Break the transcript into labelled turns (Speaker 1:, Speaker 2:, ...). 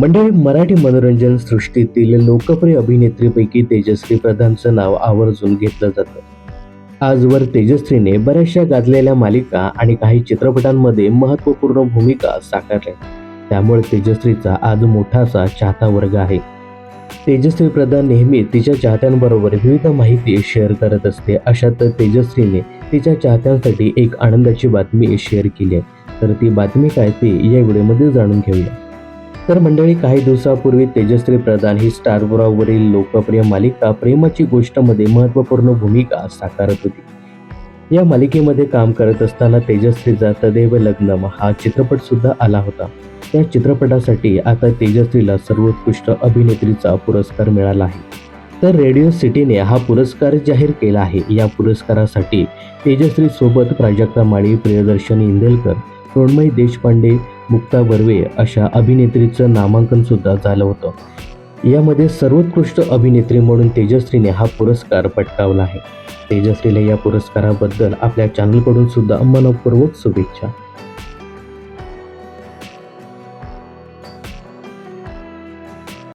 Speaker 1: मंडळी मराठी मनोरंजन सृष्टीतील लोकप्रिय अभिनेत्रीपैकी तेजश्री प्रधानचं नाव आवर्जून घेतलं जातं. आजवर तेजश्रीने बऱ्याचशा गाजलेल्या मालिका आणि काही चित्रपटांमध्ये महत्त्वपूर्ण भूमिका साकारल्या. त्यामुळे तेजश्रीचा आज मोठासा चाहता वर्ग आहे. तेजश्री प्रधान नेहमी तिच्या चाहत्यांबरोबर विविध माहिती शेअर करत असते. अशात तेजश्रीने तिच्या चाहत्यांसाठी एक आनंदाची बातमी शेअर केली आहे. तर ती बातमी काय ते या व्हिडिओमध्ये जाणून घेऊया. तर मंडळी काही दिवसापूर्वी तेजश्री प्रधान ही स्टारबुरावरील लोकप्रिय मालिका प्रेमाची गोष्टमध्ये महत्त्वपूर्ण भूमिका साकारत होती. या मालिकेमध्ये काम करत असताना तेजश्रीचा तदैव लग्नम हा चित्रपट सुद्धा आला होता. त्या चित्रपटासाठी आता तेजश्रीला सर्वोत्कृष्ट अभिनेत्रीचा पुरस्कार मिळाला आहे. तर रेडिओ सिटीने हा पुरस्कार जाहीर केला आहे. या पुरस्कारासाठी तेजश्रीसोबत प्राजक्ता माळी प्रियदर्शन इंदेलकर मृण्मयी देशपांडे मुक्ता बर्वे अशा अभिनेत्रीचं नामांकन सुद्धा झालं होतं. यामध्ये सर्वोत्कृष्ट अभिनेत्री म्हणून तेजश्रीने हा पुरस्कार पटकावला आहे. तेजश्रीला या पुरस्काराबद्दल आपल्या चॅनलकडून सुद्धा मनपूर्वक शुभेच्छा.